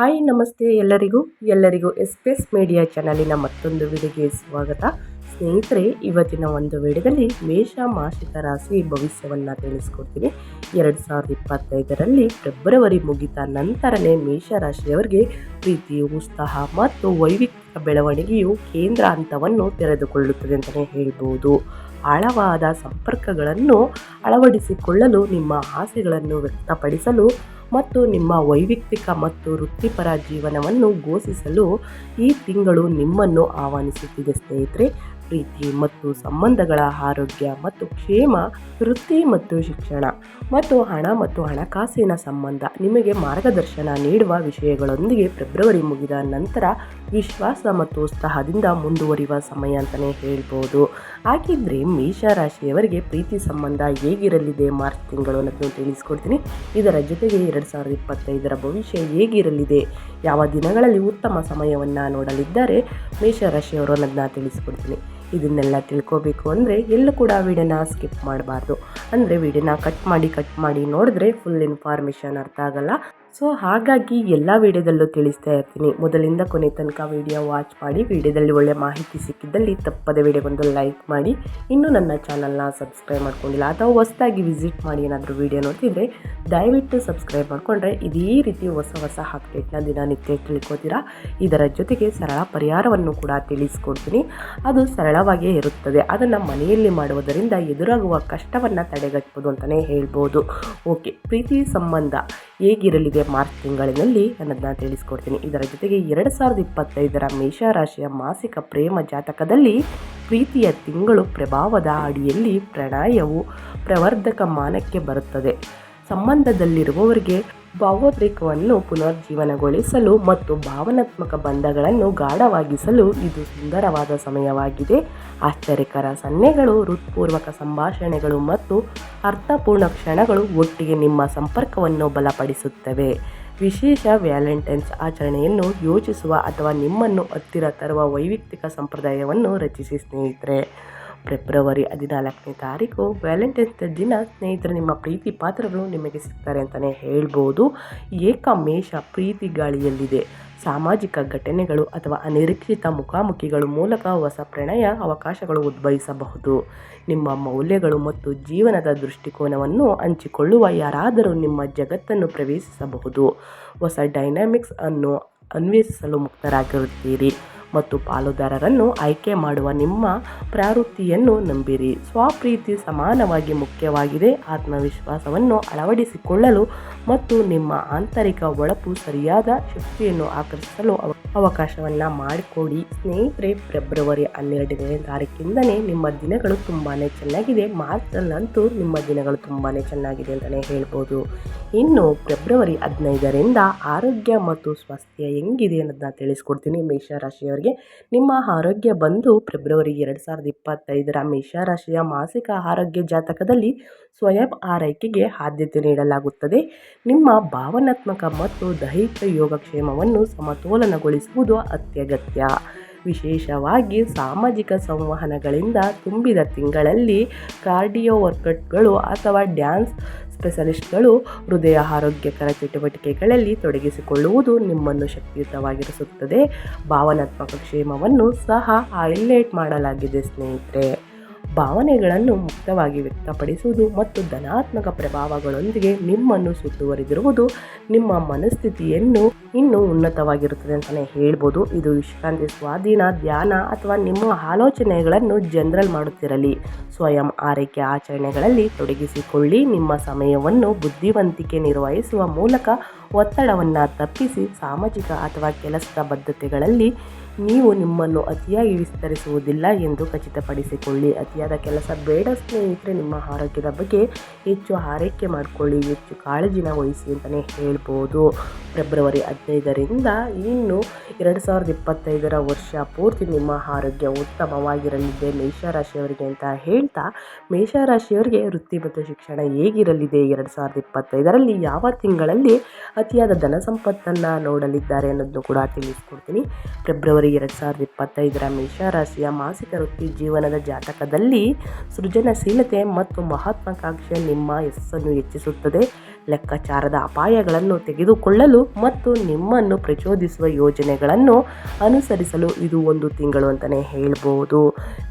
Hi, ನಮಸ್ತೆ ಎಲ್ಲರಿಗೂ. ಎಲ್ಲರಿಗೂ ಎಸ್ಪೆಸ್ ಮೀಡಿಯಾ ಚಾನಲಿನ ಮತ್ತೊಂದು ವಿಡಿಯೋಗೆ ಸ್ವಾಗತ. ಸ್ನೇಹಿತರೆ, ಇವತ್ತಿನ ಒಂದು ವಿಡಿಯೋದಲ್ಲಿ ಮೇಷ ಮಾಸಿಕ ರಾಶಿ ಭವಿಷ್ಯವನ್ನು ತಿಳಿಸ್ಕೊಡ್ತೀನಿ. ಎರಡು ಸಾವಿರದ ಇಪ್ಪತ್ತೈದರಲ್ಲಿ ಫೆಬ್ರವರಿ ಮುಗಿದ ನಂತರನೇ ಮೇಷ ರಾಶಿಯವರಿಗೆ ಪ್ರೀತಿ ಉತ್ಸಾಹ ಮತ್ತು ವೈವಿಧ್ಯ ಬೆಳವಣಿಗೆಯು ಕೇಂದ್ರ ಹಂತವನ್ನು ತೆರೆದುಕೊಳ್ಳುತ್ತದೆ ಅಂತಲೇ ಹೇಳ್ಬೋದು. ಆಳವಾದ ಸಂಪರ್ಕಗಳನ್ನು ಅಳವಡಿಸಿಕೊಳ್ಳಲು, ನಿಮ್ಮ ಆಸೆಗಳನ್ನು ವ್ಯಕ್ತಪಡಿಸಲು ಮತ್ತು ನಿಮ್ಮ ವೈಯಕ್ತಿಕ ಮತ್ತು ವೃತ್ತಿಪರ ಜೀವನವನ್ನು ಘೋಷಿಸಲು ಈ ತಿಂಗಳು ನಿಮ್ಮನ್ನು ಆಹ್ವಾನಿಸುತ್ತಿದೆ, ಸ್ನೇಹಿತರೆ. ಪ್ರೀತಿ ಮತ್ತು ಸಂಬಂಧಗಳ ಆರೋಗ್ಯ ಮತ್ತು ಕ್ಷೇಮ, ವೃತ್ತಿ ಮತ್ತು ಶಿಕ್ಷಣ ಮತ್ತು ಹಣ ಮತ್ತು ಹಣಕಾಸಿನ ಸಂಬಂಧ ನಿಮಗೆ ಮಾರ್ಗದರ್ಶನ ನೀಡುವ ವಿಷಯಗಳೊಂದಿಗೆ ಫೆಬ್ರವರಿ ಮುಗಿದ ನಂತರ ವಿಶ್ವಾಸ ಮತ್ತು ಉತ್ಸಾಹದಿಂದ ಮುಂದುವರಿಯುವ ಸಮಯ ಅಂತಲೇ ಹೇಳ್ಬೋದು. ಹಾಗಿದ್ರೆ ಮೇಷರಾಶಿಯವರಿಗೆ ಪ್ರೀತಿ ಸಂಬಂಧ ಹೇಗಿರಲಿದೆ ಮಾರ್ಚ್ ತಿಂಗಳು ಅನ್ನೋದನ್ನು ತಿಳಿಸ್ಕೊಡ್ತೀನಿ. ಇದರ ಜೊತೆಗೆ ಎರಡು ಸಾವಿರದ ಇಪ್ಪತ್ತೈದರ ಭವಿಷ್ಯ ಹೇಗಿರಲಿದೆ? ಯಾವ ದಿನಗಳಲ್ಲಿ ಉತ್ತಮ ಸಮಯವನ್ನು ನೋಡಲಿದ್ದಾರೆ? ಮೇಷರಾಶಿಯವರು ಅನ್ನೋದನ್ನ ತಿಳಿಸ್ಕೊಡ್ತೀನಿ. ಇದನ್ನೆಲ್ಲ ತಿಳ್ಕೋಬೇಕು ಅಂದರೆ ಎಲ್ಲೂ ಕೂಡ ವಿಡಿಯೋನ ಸ್ಕಿಪ್ ಮಾಡಬಾರ್ದು. ಅಂದರೆ ವಿಡಿಯೋನ ಕಟ್ ಮಾಡಿ ಕಟ್ ಮಾಡಿ ನೋಡಿದ್ರೆ ಫುಲ್ ಇನ್ಫಾರ್ಮೇಷನ್ ಅರ್ಥ ಆಗಲ್ಲ. ಸೊ ಹಾಗಾಗಿ ಎಲ್ಲ ವಿಡಿಯೋದಲ್ಲೂ ತಿಳಿಸ್ತಾ ಇರ್ತೀನಿ. ಮೊದಲಿಂದ ಕೊನೆ ತನಕ ವಿಡಿಯೋ ವಾಚ್ ಮಾಡಿ, ವಿಡಿಯೋದಲ್ಲಿ ಒಳ್ಳೆ ಮಾಹಿತಿ ಸಿಕ್ಕಿದ್ದಲ್ಲಿ ತಪ್ಪದೆ ವಿಡಿಯೋಗೊಂದು ಲೈಕ್ ಮಾಡಿ. ಇನ್ನೂ ನನ್ನ ಚಾನಲ್ನ ಸಬ್ಸ್ಕ್ರೈಬ್ ಮಾಡ್ಕೊಂಡಿಲ್ಲ, ಅಥವಾ ಹೊಸದಾಗಿ ವಿಸಿಟ್ ಮಾಡಿ ಏನಾದರೂ ವಿಡಿಯೋ ನೋಡ್ತಿದ್ರೆ ದಯವಿಟ್ಟು ಸಬ್ಸ್ಕ್ರೈಬ್ ಮಾಡಿಕೊಂಡ್ರೆ ಇದೇ ರೀತಿ ಹೊಸ ಹೊಸ ಅಪ್ಡೇಟ್ನ ದಿನನಿತ್ಯ ತಿಳ್ಕೊತೀರಾ. ಇದರ ಜೊತೆಗೆ ಸರಳ ಪರಿಹಾರವನ್ನು ಕೂಡ ತಿಳಿಸ್ಕೊಡ್ತೀನಿ. ಅದು ಸರಳವಾಗಿಯೇ ಇರುತ್ತದೆ. ಅದನ್ನು ಮನೆಯಲ್ಲಿ ಮಾಡುವುದರಿಂದ ಎದುರಾಗುವ ಕಷ್ಟವನ್ನು ತಡೆಗಟ್ಬೋದು ಅಂತಲೇ ಹೇಳ್ಬೋದು. ಓಕೆ ಪ್ರೀತಿ ಸಂಬಂಧ. ಹೇಗಿರಲಿದೆ ಮಾರ್ಚ್ ತಿಂಗಳಿನಲ್ಲಿ ಅನ್ನೋದನ್ನ ತಿಳಿಸ್ಕೊಡ್ತೀನಿ. ಇದರ ಜೊತೆಗೆ ಎರಡು ಸಾವಿರದ ಇಪ್ಪತ್ತೈದರ ಮೇಷರಾಶಿಯ ಮಾಸಿಕ ಪ್ರೇಮ ಜಾತಕದಲ್ಲಿ ಪ್ರೀತಿಯ ತಿಂಗಳು ಪ್ರಭಾವದ ಅಡಿಯಲ್ಲಿ ಪ್ರಣಯವು ಪ್ರವರ್ಧಕ ಮಾನಕ್ಕೆ ಬರುತ್ತದೆ. ಸಂಬಂಧದಲ್ಲಿರುವವರಿಗೆ ಭಾವೋದ್ರೇಕವನ್ನು ಪುನರ್ಜೀವನಗೊಳಿಸಲು ಮತ್ತು ಭಾವನಾತ್ಮಕ ಬಂಧಗಳನ್ನು ಗಾಢವಾಗಿಸಲು ಇದು ಸುಂದರವಾದ ಸಮಯವಾಗಿದೆ. ಆಶ್ಚರ್ಯಕರ ಸನ್ನೆಗಳು, ಹೃತ್ಪೂರ್ವಕ ಸಂಭಾಷಣೆಗಳು ಮತ್ತು ಅರ್ಥಪೂರ್ಣ ಕ್ಷಣಗಳು ಒಟ್ಟಿಗೆ ನಿಮ್ಮ ಸಂಪರ್ಕವನ್ನು ಬಲಪಡಿಸುತ್ತವೆ. ವಿಶೇಷ ವ್ಯಾಲೆಂಟೈನ್ಸ್ ಆಚರಣೆಯನ್ನು ಯೋಚಿಸುವ ಅಥವಾ ನಿಮ್ಮನ್ನು ಹತ್ತಿರ ತರುವ ವೈಯಕ್ತಿಕ ಸಂಪ್ರದಾಯವನ್ನು ರಚಿಸಿ ಸ್ನೇಹಿತರೆ. ಫೆಬ್ರವರಿ ಹದಿನಾಲ್ಕನೇ ತಾರೀಕು, ವ್ಯಾಲೆಂಟೈನ್ಸ್ ದಿನ. ಸ್ನೇಹಿತರು, ನಿಮ್ಮ ಪ್ರೀತಿ ಪಾತ್ರಗಳು ನಿಮಗೆ ಸಿಗ್ತಾರೆ ಅಂತಲೇ ಹೇಳ್ಬೋದು. ಏಕಮೇಷ ಪ್ರೀತಿ ಗಾಳಿಯಲ್ಲಿದೆ. ಸಾಮಾಜಿಕ ಘಟನೆಗಳು ಅಥವಾ ಅನಿರೀಕ್ಷಿತ ಮುಖಾಮುಖಿಗಳು ಮೂಲಕ ಹೊಸ ಪ್ರಣಯ, ಅವಕಾಶಗಳು ಉದ್ಭವಿಸಬಹುದು. ನಿಮ್ಮ ಮೌಲ್ಯಗಳು ಮತ್ತು ಜೀವನದ ದೃಷ್ಟಿಕೋನವನ್ನು ಹಂಚಿಕೊಳ್ಳುವ ಯಾರಾದರೂ ನಿಮ್ಮ ಜಗತ್ತನ್ನು ಪ್ರವೇಶಿಸಬಹುದು. ಹೊಸ ಡೈನಾಮಿಕ್ಸ್ ಅನ್ನು ಅನ್ವೇಷಿಸಲು ಮುಕ್ತರಾಗಿರುತ್ತೀರಿ. ಮತ್ತು ಪಾಲುದಾರರನ್ನು ಆಯ್ಕೆ ಮಾಡುವ ನಿಮ್ಮ ಪ್ರವೃತ್ತಿಯನ್ನು ನಂಬಿರಿ. ಸ್ವಪ್ರೀತಿ ಸಮಾನವಾಗಿ ಮುಖ್ಯವಾಗಿದೆ. ಆತ್ಮವಿಶ್ವಾಸವನ್ನು ಅಳವಡಿಸಿಕೊಳ್ಳಲು ಮತ್ತು ನಿಮ್ಮ ಆಂತರಿಕ ಒಳಪು ಸರಿಯಾದ ಶಕ್ತಿಯನ್ನು ಆಕರ್ಷಿಸಲು ಅವಕಾಶವನ್ನು ಮಾಡಿಕೊಡಿ. ಸ್ನೇಹಿತರೆ, ಫೆಬ್ರವರಿ ಹನ್ನೆರಡನೇ ತಾರೀಕಿಂದನೇ ನಿಮ್ಮ ದಿನಗಳು ತುಂಬಾ ಚೆನ್ನಾಗಿದೆ. ಮಾರ್ಚ್ನಲ್ಲಂತೂ ನಿಮ್ಮ ದಿನಗಳು ತುಂಬಾ ಚೆನ್ನಾಗಿದೆ ಅಂತಲೇ ಹೇಳ್ಬೋದು. ಇನ್ನು ಫೆಬ್ರವರಿ ಹದಿನೈದರಿಂದ ಆರೋಗ್ಯ ಮತ್ತು ಸ್ವಾಸ್ಥ್ಯ ಹೆಂಗಿದೆ ಅನ್ನೋದನ್ನ ತಿಳಿಸ್ಕೊಡ್ತೀನಿ. ಮೇಷರಾಶಿಯವರಿಗೆ ನಿಮ್ಮ ಆರೋಗ್ಯ ಬಂದು ಫೆಬ್ರವರಿ ಎರಡು ಸಾವಿರದ ಇಪ್ಪತ್ತೈದರ ಮೇಷರಾಶಿಯ ಮಾಸಿಕ ಆರೋಗ್ಯ ಜಾತಕದಲ್ಲಿ ಸ್ವಯಂ ಆರೈಕೆಗೆ ಆದ್ಯತೆ ನೀಡಲಾಗುತ್ತದೆ. ನಿಮ್ಮ ಭಾವನಾತ್ಮಕ ಮತ್ತು ದೈಹಿಕ ಯೋಗಕ್ಷೇಮವನ್ನು ಸಮತೋಲನಗೊಳಿಸುವುದು ಅತ್ಯಗತ್ಯ. ವಿಶೇಷವಾಗಿ ಸಾಮಾಜಿಕ ಸಂವಹನಗಳಿಂದ ತುಂಬಿದ ತಿಂಗಳಲ್ಲಿ ಕಾರ್ಡಿಯೋ ವರ್ಕೌಟ್ಗಳು ಅಥವಾ ಡ್ಯಾನ್ಸ್ ಸ್ಪೆಷಲಿಸ್ಟ್ಗಳು ಹೃದಯ ಆರೋಗ್ಯಕರ ಚಟುವಟಿಕೆಗಳಲ್ಲಿ ತೊಡಗಿಸಿಕೊಳ್ಳುವುದು ನಿಮ್ಮನ್ನು ಶಕ್ತಿಯುತವಾಗಿರಿಸುತ್ತದೆ. ಭಾವನಾತ್ಮಕ ಕ್ಷೇಮವನ್ನು ಸಹ ಹೈಲೈಟ್ ಮಾಡಲಾಗಿದೆ ಸ್ನೇಹಿತರೆ. ಭಾವನೆಗಳನ್ನು ಮುಕ್ತವಾಗಿ ವ್ಯಕ್ತಪಡಿಸುವುದು ಮತ್ತು ಧನಾತ್ಮಕ ಪ್ರಭಾವಗಳೊಂದಿಗೆ ನಿಮ್ಮನ್ನು ಸುತ್ತುವರಿದಿರುವುದು ನಿಮ್ಮ ಮನಸ್ಥಿತಿಯನ್ನು ಇನ್ನೂ ಉನ್ನತವಾಗಿರುತ್ತದೆ ಅಂತಲೇ ಹೇಳ್ಬೋದು. ಇದು ವಿಶ್ರಾಂತಿ, ಸ್ವಾಧೀನ, ಧ್ಯಾನ ಅಥವಾ ನಿಮ್ಮ ಆಲೋಚನೆಗಳನ್ನು ಜನರಲ್ ಮಾಡುತ್ತಿರಲಿ. ಸ್ವಯಂ ಆರೈಕೆ ಆಚರಣೆಗಳಲ್ಲಿ ತೊಡಗಿಸಿಕೊಳ್ಳಿ. ನಿಮ್ಮ ಸಮಯವನ್ನು ಬುದ್ಧಿವಂತಿಕೆ ನಿರ್ವಹಿಸುವ ಮೂಲಕ ಒತ್ತಡವನ್ನು ತಪ್ಪಿಸಿ, ಸಾಮಾಜಿಕ ಅಥವಾ ಕೆಲಸದ ಬದ್ಧತೆಗಳಲ್ಲಿ ನೀವು ನಿಮ್ಮನ್ನು ಅತಿಯಾಗಿ ವಿಸ್ತರಿಸುವುದಿಲ್ಲ ಎಂದು ಖಚಿತಪಡಿಸಿಕೊಳ್ಳಿ. ಅತಿಯಾದ ಕೆಲಸ ಬೇಡ ಸ್ನೇಹಿತರೆ, ನಿಮ್ಮ ಆರೋಗ್ಯದ ಬಗ್ಗೆ ಹೆಚ್ಚು ಆರೈಕೆ ಮಾಡಿಕೊಳ್ಳಿ, ಹೆಚ್ಚು ಕಾಳಜಿನ ವಹಿಸಿ ಅಂತಲೇ ಹೇಳ್ಬೋದು. ಫೆಬ್ರವರಿ ಹದಿನೈದರಿಂದ ಇನ್ನು ಎರಡು ಸಾವಿರದ ಇಪ್ಪತ್ತೈದರ ವರ್ಷ ಪೂರ್ತಿ ನಿಮ್ಮ ಆರೋಗ್ಯ ಉತ್ತಮವಾಗಿರಲಿದೆ. ಮೇಷರಾಶಿಯವರಿಗೆ ಅಂತ ಹೇಳ್ತಾ, ಮೇಷರಾಶಿಯವರಿಗೆ ವೃತ್ತಿ ಮತ್ತು ಶಿಕ್ಷಣ ಹೇಗಿರಲಿದೆ? ಎರಡು ಸಾವಿರದ ಇಪ್ಪತ್ತೈದರಲ್ಲಿ ಯಾವ ತಿಂಗಳಲ್ಲಿ ಅತಿಯಾದ ಧನ ಸಂಪತ್ತನ್ನು ನೋಡಲಿದ್ದಾರೆ ಅನ್ನೋದನ್ನು ಕೂಡ ತಿಳಿಸ್ಕೊಡ್ತೀನಿ. ಫೆಬ್ರವರಿ ಫೆಬ್ರವರಿ ಎರಡು ಸಾವಿರದ ಇಪ್ಪತ್ತೈದರ ಮೇಷರಾಶಿಯ ಮಾಸಿಕ ವೃತ್ತಿ ಜೀವನದ ಜಾತಕದಲ್ಲಿ ಸೃಜನಶೀಲತೆ ಮತ್ತು ಮಹತ್ವಾಕಾಂಕ್ಷೆ ನಿಮ್ಮ ಯಶಸ್ಸನ್ನು ಹೆಚ್ಚಿಸುತ್ತದೆ. ಲೆಕ್ಕಾಚಾರದ ಅಪಾಯಗಳನ್ನು ತೆಗೆದುಕೊಳ್ಳಲು ಮತ್ತು ನಿಮ್ಮನ್ನು ಪ್ರಚೋದಿಸುವ ಯೋಜನೆಗಳನ್ನು ಅನುಸರಿಸಲು ಇದು ಒಂದು ತಿಂಗಳು ಅಂತಲೇ ಹೇಳ್ಬೋದು.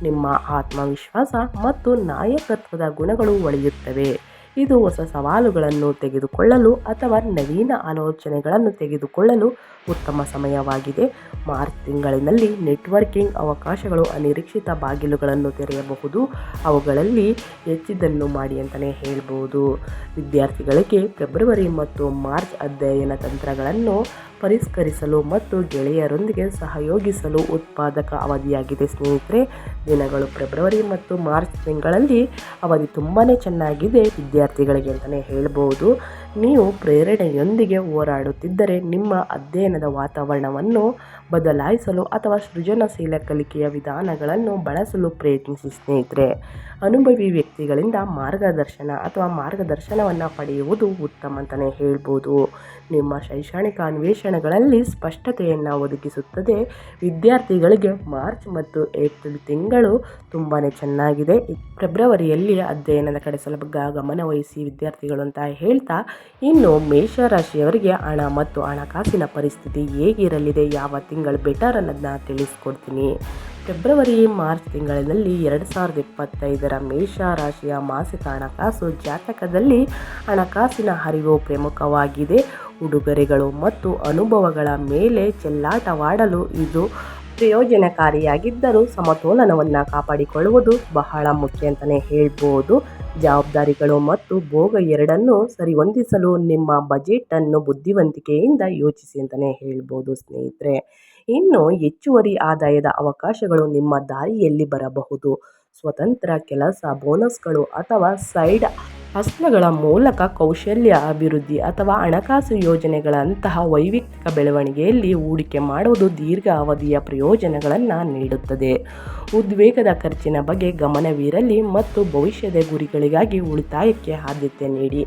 ನಿಮ್ಮ ಆತ್ಮವಿಶ್ವಾಸ ಮತ್ತು ನಾಯಕತ್ವದ ಗುಣಗಳು ಒಳೆಯುತ್ತವೆ. ಇದು ಹೊಸ ಸವಾಲುಗಳನ್ನು ತೆಗೆದುಕೊಳ್ಳಲು ಅಥವಾ ನವೀನ ಆಲೋಚನೆಗಳನ್ನು ತೆಗೆದುಕೊಳ್ಳಲು ಉತ್ತಮ ಸಮಯವಾಗಿದೆ. ಮಾರ್ಚ್ ತಿಂಗಳಿನಲ್ಲಿ ನೆಟ್ವರ್ಕಿಂಗ್ ಅವಕಾಶಗಳು ಅನಿರೀಕ್ಷಿತ ಬಾಗಿಲುಗಳನ್ನು ತೆರೆಯಬಹುದು. ಅವುಗಳಲ್ಲಿ ಹೆಚ್ಚಿದ್ದನ್ನು ಮಾಡಿ ಅಂತಲೇ ಹೇಳ್ಬೋದು. ವಿದ್ಯಾರ್ಥಿಗಳಿಗೆ ಫೆಬ್ರವರಿ ಮತ್ತು ಮಾರ್ಚ್ ಅಧ್ಯಯನ ತಂತ್ರಗಳನ್ನು ಪರಿಷ್ಕರಿಸಲು ಮತ್ತು ಗೆಳೆಯರೊಂದಿಗೆ ಸಹಯೋಗಿಸಲು ಉತ್ಪಾದಕ ಅವಧಿಯಾಗಿದೆ. ಸ್ನೇಹಿತರೆ, ದಿನಗಳು ಫೆಬ್ರವರಿ ಮತ್ತು ಮಾರ್ಚ್ ತಿಂಗಳಲ್ಲಿ ಅವಧಿ ತುಂಬಾ ಚೆನ್ನಾಗಿದೆ. ವಿದ್ಯಾರ್ಥಿಗಳಿಗೆ ಅಂತಲೇ ಹೇಳ್ಬೋದು. ನೀವು ಪ್ರೇರಣೆಯೊಂದಿಗೆ ಹೋರಾಡುತ್ತಿದ್ದರೆ ನಿಮ್ಮ ಅಧ್ಯಯನದ ವಾತಾವರಣವನ್ನು ಬದಲಾಯಿಸಲು ಅಥವಾ ಸೃಜನಶೀಲ ಕಲಿಕೆಯ ವಿಧಾನಗಳನ್ನು ಬಳಸಲು ಪ್ರಯತ್ನಿಸಿ ಸ್ನೇಹಿತರೆ. ಅನುಭವಿ ವ್ಯಕ್ತಿಗಳಿಂದ ಮಾರ್ಗದರ್ಶನ ಅಥವಾ ಮಾರ್ಗದರ್ಶನವನ್ನು ಪಡೆಯುವುದು ಉತ್ತಮ ಅಂತಲೇ ಹೇಳ್ಬೋದು. ನಿಮ್ಮ ಶೈಕ್ಷಣಿಕ ಅನ್ವೇಷಣೆಗಳಲ್ಲಿ ಸ್ಪಷ್ಟತೆಯನ್ನು ಒದಗಿಸುತ್ತದೆ. ವಿದ್ಯಾರ್ಥಿಗಳಿಗೆ ಮಾರ್ಚ್ ಮತ್ತು ಏಪ್ರಿಲ್ ತಿಂಗಳು ತುಂಬಾ ಚೆನ್ನಾಗಿದೆ. ಫೆಬ್ರವರಿಯಲ್ಲಿ ಅಧ್ಯಯನದ ಕಡೆ ಸ್ವಲ್ಪ ಗಮನ ವಹಿಸಿ ವಿದ್ಯಾರ್ಥಿಗಳು ಅಂತ ಹೇಳ್ತಾ, ಇನ್ನು ಮೇಷರಾಶಿಯವರಿಗೆ ಹಣ ಮತ್ತು ಹಣಕಾಸಿನ ಪರಿಸ್ಥಿತಿ ಹೇಗಿರಲಿದೆ, ಯಾವ ಬೆಟರ್ ಅನ್ನೋದನ್ನ ತಿಳಿಸ್ಕೊಡ್ತೀನಿ. ಫೆಬ್ರವರಿ, ಮಾರ್ಚ್ ತಿಂಗಳಿನಲ್ಲಿ ಎರಡು ಸಾವಿರದ ಇಪ್ಪತ್ತೈದರ ಮೇಷ ರಾಶಿಯ ಮಾಸಿಕ ಹಣಕಾಸು ಜಾತಕದಲ್ಲಿ ಹಣಕಾಸಿನ ಹರಿವು ಪ್ರಮುಖವಾಗಿದೆ. ಉಡುಗೊರೆಗಳು ಮತ್ತು ಅನುಭವಗಳ ಮೇಲೆ ಚೆಲ್ಲಾಟವಾಡಲು ಇದು ಪ್ರಯೋಜನಕಾರಿಯಾಗಿದ್ದರೂ ಸಮತೋಲನವನ್ನು ಕಾಪಾಡಿಕೊಳ್ಳುವುದು ಬಹಳ ಮುಖ್ಯ ಅಂತಲೇ ಹೇಳ್ಬೋದು. ಜವಾಬ್ದಾರಿಗಳು ಮತ್ತು ಭೋಗ ಎರಡನ್ನೂ ಸರಿಹೊಂದಿಸಲು ನಿಮ್ಮ ಬಜೆಟನ್ನು ಬುದ್ಧಿವಂತಿಕೆಯಿಂದ ಯೋಚಿಸಿ ಅಂತಲೇ ಹೇಳ್ಬೋದು ಸ್ನೇಹಿತರೆ. ಇನ್ನು ಹೆಚ್ಚುವರಿ ಆದಾಯದ ಅವಕಾಶಗಳು ನಿಮ್ಮ ದಾರಿಯಲ್ಲಿ ಬರಬಹುದು. ಸ್ವತಂತ್ರ ಕೆಲಸ ಬೋನಸ್ಗಳು ಅಥವಾ ಸೈಡ್ ಹಸ್ಲಗಳ ಮೂಲಕ ಕೌಶಲ್ಯ ಅಭಿವೃದ್ಧಿ ಅಥವಾ ಹಣಕಾಸು ಯೋಜನೆಗಳಂತಹ ವೈಯಕ್ತಿಕ ಬೆಳವಣಿಗೆಯಲ್ಲಿ ಹೂಡಿಕೆ ಮಾಡುವುದು ದೀರ್ಘ ಅವಧಿಯ ಪ್ರಯೋಜನಗಳನ್ನು ನೀಡುತ್ತದೆ. ಉದ್ವೇಗದ ಖರ್ಚಿನ ಬಗ್ಗೆ ಗಮನವಿರಲಿ ಮತ್ತು ಭವಿಷ್ಯದ ಗುರಿಗಳಿಗಾಗಿ ಉಳಿತಾಯಕ್ಕೆ ಆದ್ಯತೆ ನೀಡಿ.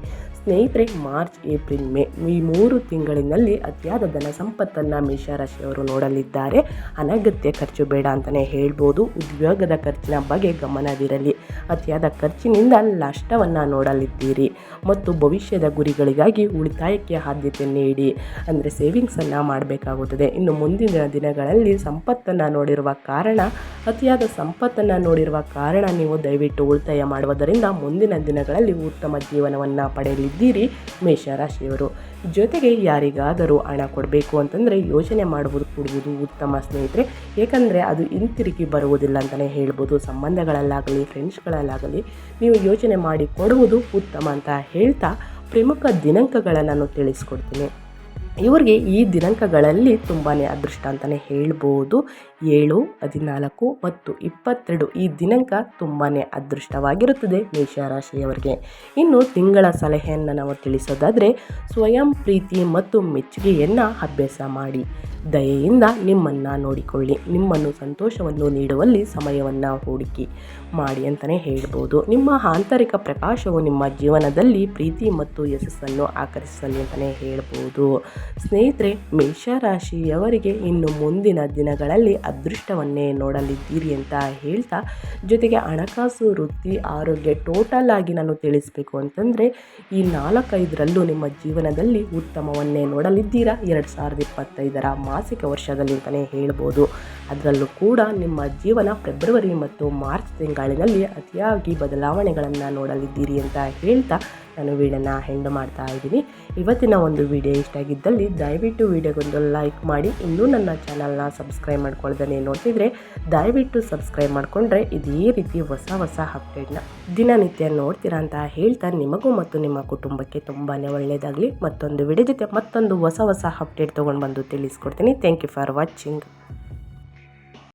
ಸ್ನೇಹಿತರೆ, ಮಾರ್ಚ್, ಏಪ್ರಿಲ್, ಮೇ ಈ ಮೂರು ತಿಂಗಳಿನಲ್ಲಿ ಅತಿಯಾದ ಧನ ಸಂಪತ್ತನ್ನು ಮೇಷರಾಶಿಯವರು ನೋಡಲಿದ್ದಾರೆ. ಅನಗತ್ಯ ಖರ್ಚು ಬೇಡ ಅಂತಲೇ ಹೇಳ್ಬೋದು. ಉದ್ಯೋಗದ ಖರ್ಚಿನ ಬಗ್ಗೆ ಗಮನವಿರಲಿ. ಅತಿಯಾದ ಖರ್ಚಿನಿಂದ ನಷ್ಟವನ್ನು ನೋಡಲಿದ್ದೀರಿ. ಮತ್ತು ಭವಿಷ್ಯದ ಗುರಿಗಳಿಗಾಗಿ ಉಳಿತಾಯಕ್ಕೆ ಆದ್ಯತೆ ನೀಡಿ. ಅಂದರೆ ಸೇವಿಂಗ್ಸನ್ನು ಮಾಡಬೇಕಾಗುತ್ತದೆ. ಇನ್ನು ಮುಂದಿನ ದಿನಗಳಲ್ಲಿ ಸಂಪತ್ತನ್ನು ನೋಡಿರುವ ಕಾರಣ, ಅತಿಯಾದ ಸಂಪತ್ತನ್ನು ನೋಡಿರುವ ಕಾರಣ ನೀವು ದಯವಿಟ್ಟು ಉಳಿತಾಯ ಮಾಡುವುದರಿಂದ ಮುಂದಿನ ದಿನಗಳಲ್ಲಿ ಉತ್ತಮ ಜೀವನವನ್ನು ಪಡೆಯಲಿದ್ದೀರಿ. ಮೇಷರಾಶಿಯವರು. ಜೊತೆಗೆ ಯಾರಿಗಾದರೂ ಹಣ ಕೊಡಬೇಕು ಅಂತಂದರೆ ಯೋಚನೆ ಮಾಡುವುದು ಕೊಡುವುದು ಉತ್ತಮ ಸ್ನೇಹಿತರೆ. ಏಕೆಂದರೆ ಅದು ಹಿಂತಿರುಗಿ ಬರುವುದಿಲ್ಲ ಅಂತಲೇ ಹೇಳ್ಬೋದು. ಸಂಬಂಧಗಳಲ್ಲಾಗಲಿ ಫ್ರೆಂಡ್ಸ್ಗಳಲ್ಲಾಗಲಿ ನೀವು ಯೋಚನೆ ಮಾಡಿ ಕೊಡುವುದು ಉತ್ತಮ ಅಂತ ಹೇಳ್ತಾ ಪ್ರಮುಖ ದಿನಾಂಕಗಳನ್ನು ನಾನು ತಿಳಿಸ್ಕೊಡ್ತೀನಿ. ಇವರಿಗೆ ಈ ದಿನಾಂಕಗಳಲ್ಲಿ ತುಂಬಾ ಅದೃಷ್ಟ ಅಂತಲೇ ಹೇಳ್ಬೋದು. ಏಳು, ಹದಿನಾಲ್ಕು ಮತ್ತು ಇಪ್ಪತ್ತೆರಡು ಈ ದಿನಾಂಕ ತುಂಬಾ ಅದೃಷ್ಟವಾಗಿರುತ್ತದೆ ಮೇಷರಾಶಿಯವರಿಗೆ. ಇನ್ನು ತಿಂಗಳ ಸಲಹೆಯನ್ನು ನಾವು ತಿಳಿಸೋದಾದರೆ ಸ್ವಯಂ ಪ್ರೀತಿ ಮತ್ತು ಮೆಚ್ಚುಗೆಯನ್ನು ಅಭ್ಯಾಸ ಮಾಡಿ. ದಯೆಯಿಂದ ನಿಮ್ಮನ್ನು ನೋಡಿಕೊಳ್ಳಿ. ನಿಮ್ಮನ್ನು ಸಂತೋಷವನ್ನು ನೀಡುವಲ್ಲಿ ಸಮಯವನ್ನು ಹೂಡಿಕೆ ಮಾಡಿ ಅಂತಲೇ ಹೇಳ್ಬೋದು. ನಿಮ್ಮ ಆಂತರಿಕ ಪ್ರಕಾಶವು ನಿಮ್ಮ ಜೀವನದಲ್ಲಿ ಪ್ರೀತಿ ಮತ್ತು ಯಶಸ್ಸನ್ನು ಆಕರ್ಷಿಸಲಿ ಅಂತಲೇ ಹೇಳ್ಬೋದು. ಸ್ನೇಹಿತರೆ, ಮೇಷರಾಶಿಯವರಿಗೆ ಇನ್ನು ಮುಂದಿನ ದಿನಗಳಲ್ಲಿ ಅದೃಷ್ಟವನ್ನೇ ನೋಡಲಿದ್ದೀರಿ ಅಂತ ಹೇಳ್ತಾ, ಜೊತೆಗೆ ಹಣಕಾಸು, ವೃತ್ತಿ, ಆರೋಗ್ಯ ಟೋಟಲ್ ಆಗಿ ನಾನು ತಿಳಿಸ್ಬೇಕು ಅಂತಂದರೆ, ಈ ನಾಲ್ಕೈದರಲ್ಲೂ ನಿಮ್ಮ ಜೀವನದಲ್ಲಿ ಉತ್ತಮವನ್ನೇ ನೋಡಲಿದ್ದೀರಾ? ಎರಡು ಸಾವಿರದ ಇಪ್ಪತ್ತೈದರ ಮಾಸಿಕ ವರ್ಷದಲ್ಲಿ ಅಂತಲೇ ಹೇಳ್ಬೋದು. ಅದರಲ್ಲೂ ಕೂಡ ನಿಮ್ಮ ಜೀವನ ಫೆಬ್ರವರಿ ಮತ್ತು ಮಾರ್ಚ್ ತಿಂಗಳಿನಲ್ಲಿ ಅತಿಯಾಗಿ ಬದಲಾವಣೆಗಳನ್ನು ನೋಡಲಿದ್ದೀರಿ ಅಂತ ಹೇಳ್ತಾ, ನಾನು ವೀಡನ್ನು ಹೆಂಡು ಮಾಡ್ತಾ ಇದ್ದೀನಿ. ಇವತ್ತಿನ ಒಂದು ವಿಡಿಯೋ ಇಷ್ಟ ಆಗಿದ್ದಲ್ಲಿ ದಯವಿಟ್ಟು ವಿಡಿಯೋಗೊಂದು ಲೈಕ್ ಮಾಡಿ. ಇನ್ನೂ ನನ್ನ ಚಾನಲ್ನ ಸಬ್ಸ್ಕ್ರೈಬ್ ಮಾಡ್ಕೊಳ್ದೇ ನೋಡ್ತಿದ್ರೆ ದಯವಿಟ್ಟು ಸಬ್ಸ್ಕ್ರೈಬ್ ಮಾಡಿಕೊಂಡ್ರೆ ಇದೇ ರೀತಿ ಹೊಸ ಹೊಸ ಅಪ್ಡೇಟ್ನ ದಿನನಿತ್ಯ ನೋಡ್ತೀರಾ ಅಂತ ಹೇಳ್ತಾ ನಿಮಗೂ ಮತ್ತು ನಿಮ್ಮ ಕುಟುಂಬಕ್ಕೆ ತುಂಬಾ ಒಳ್ಳೆಯದಾಗಲಿ ಮತ್ತೊಂದು ವಿಡಿಯೋ ಜೊತೆ ಮತ್ತೊಂದು ಹೊಸ ಹೊಸ ಅಪ್ಡೇಟ್ ತೊಗೊಂಡು ಬಂದು ತಿಳಿಸ್ಕೊಡ್ತೀನಿ. Thank you for watching